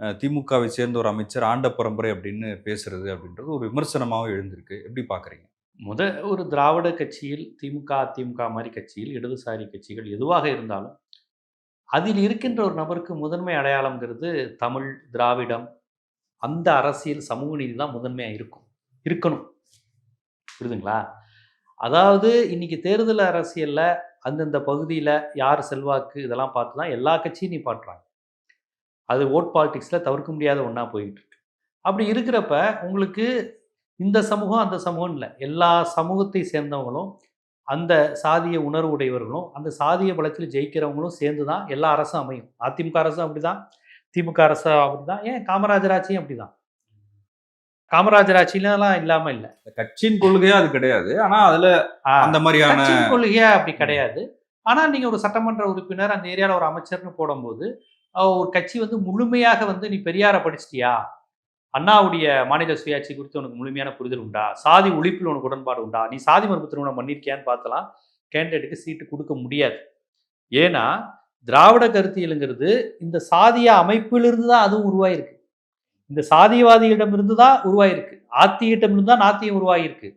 திமுகவை சேர்ந்த ஒரு அமைச்சர் ஆண்ட பரம்பரை அப்படின்னு பேசுறது அப்படின்றது ஒரு விமர்சனமாகவும் எழுந்திருக்கு. எப்படி பார்க்குறீங்க? முத ஒரு திராவிட கட்சியில் திமுக அதிமுக மாதிரி கட்சியில் இடதுசாரி கட்சிகள் எதுவாக இருந்தாலும் அதில் இருக்கின்ற ஒரு நபருக்கு முதன்மை அடையாளம்ங்கிறது தமிழ் திராவிடம் அந்த அரசியல் சமூக நீதி தான் முதன்மையாக இருக்கும். இருக்கணும். புரியுதுங்களா? அதாவது இன்னைக்கு தேர்தல் அரசியலில் அந்தந்த பகுதியில் யார் செல்வாக்கு இதெல்லாம் பார்த்து தான் எல்லா கட்சியும் நீ பாட்டுறாங்க அது ஓட் பாலிடிக்ஸில் தவிர்க்க முடியாத ஒன்றா போயிட்டு இருக்கு. அப்படி இருக்கிறப்ப உங்களுக்கு இந்த சமூகம் அந்த சமூகம் இல்லை. எல்லா சமூகத்தை சேர்ந்தவங்களும் அந்த சாதிய உணர்வு உடையவர்களும் அந்த சாதிய பலத்தில் ஜெயிக்கிறவங்களும் சேர்ந்து தான் எல்லா அரசும் அமையும். அதிமுக அரசும் அப்படிதான். திமுக அரசும் அப்படிதான். ஏன்? காமராஜர் ஆட்சியும் அப்படிதான். காமராஜர் ஆட்சியிலாம் இல்லாம இல்லை. கட்சியின் கொள்கையா அது கிடையாது. ஆனா அதுல அந்த மாதிரியான கொள்கையா அப்படி கிடையாது. ஆனா நீங்க ஒரு சட்டமன்ற உறுப்பினர் அந்த ஏரியால ஒரு அமைச்சர்னு போடும்போது ஒரு கட்சி வந்து முழுமையாக வந்து நீ பெரியாரை படிச்சிட்டியா? அண்ணாவுடைய மாநில சுயாட்சி குறித்து உனக்கு முழுமையான புரிதல் உண்டா? சாதி ஒழிப்பில் உனக்கு உடன்பாடு உண்டா? நீ சாதி மறுப்பு திருமணம் பண்ணியிருக்கியான்னு பார்த்தலாம் கேண்டிடேட்டுக்கு சீட்டு கொடுக்க முடியாது. ஏன்னா திராவிட கருத்தியலுங்கிறது இந்த சாதிய அமைப்பிலிருந்து தான் அதுவும் உருவாயிருக்கு. இந்த சாதியவாதியிடமிருந்து தான் உருவாயிருக்கு. ஆத்தியிடமிருந்து தான் நாத்தியம் உருவாகியிருக்கு